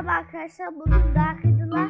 Merhaba arkadaşlar. Bugün Dark Riddle'la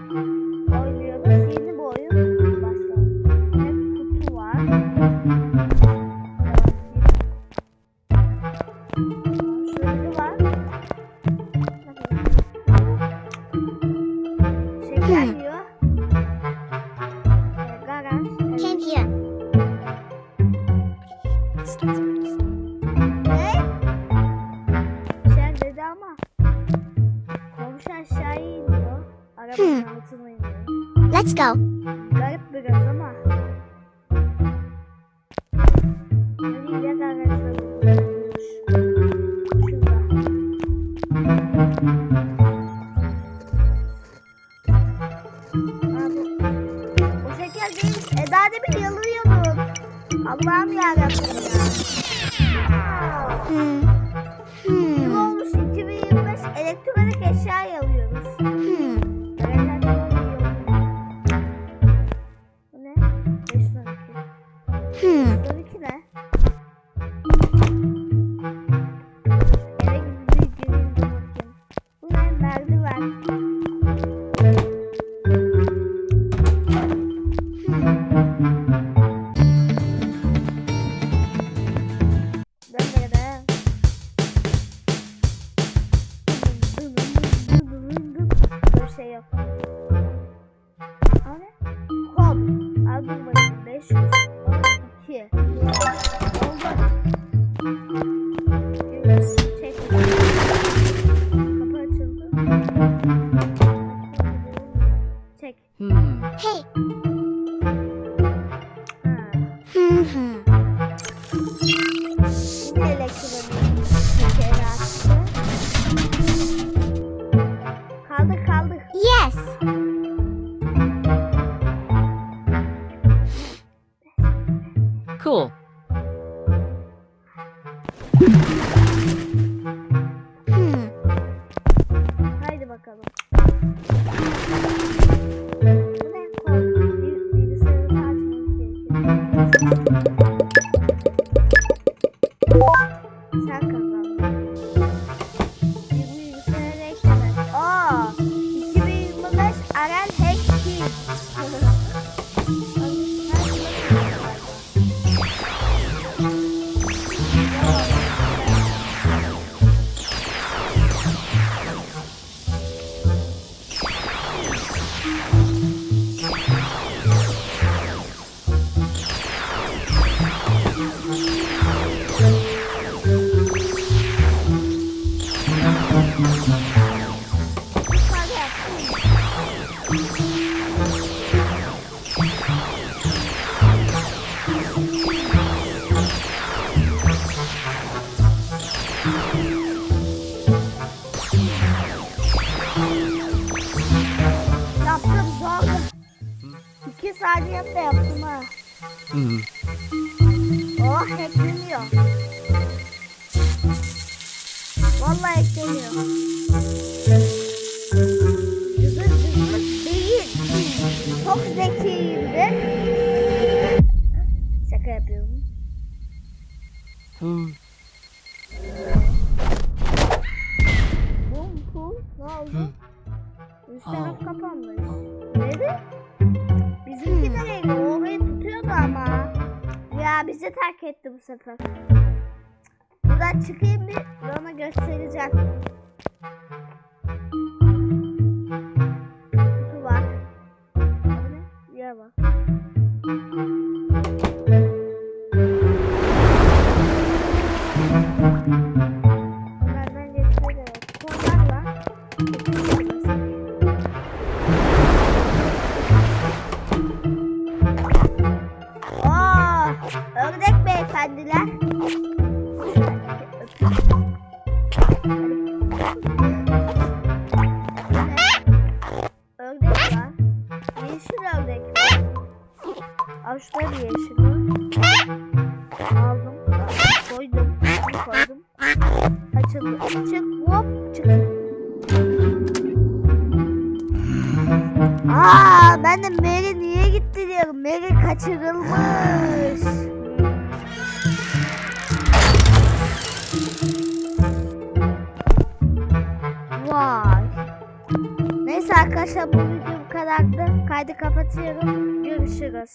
Arabanın altına iniyor. Let's go. Garip biraz ama. Allah'ım yarabbim ya. Hmm. Hmm. 512 ne? Eve gibi bir gireyim de bakayım. Bu ne? Merdiven. Şey yok. O ne? Kod. Al dur bakayım. 512. Oldu. Kapı açıldı. Cool. Hmm. Haydi bakalım. Bu ne? Kod. İki saniyede yaptım ha. Hmm. Oh hackleniyor. Vallahi hackleniyor. Cızır cızır değil. Çok zekiyimdir. Şaka yapıyorum. Bum bum ne oldu? Hı. Üst taraf kapanmış. Neydi? Bizi terk etti bu sefer. Buradan çıkayım bir ona göstereceğim. Kutu var. Yer var. Bunlardan Ördek var. Yeşil ördek var. Yeşil. Aldım. Koydum. Koydum. Açıldı. Çık. Hop. Çık. Aa ben de Mary niye gitti diyorum. Mary kaçırılmış. Arkadaşlar bu video bu kadardı. Kaydı kapatıyorum. Görüşürüz.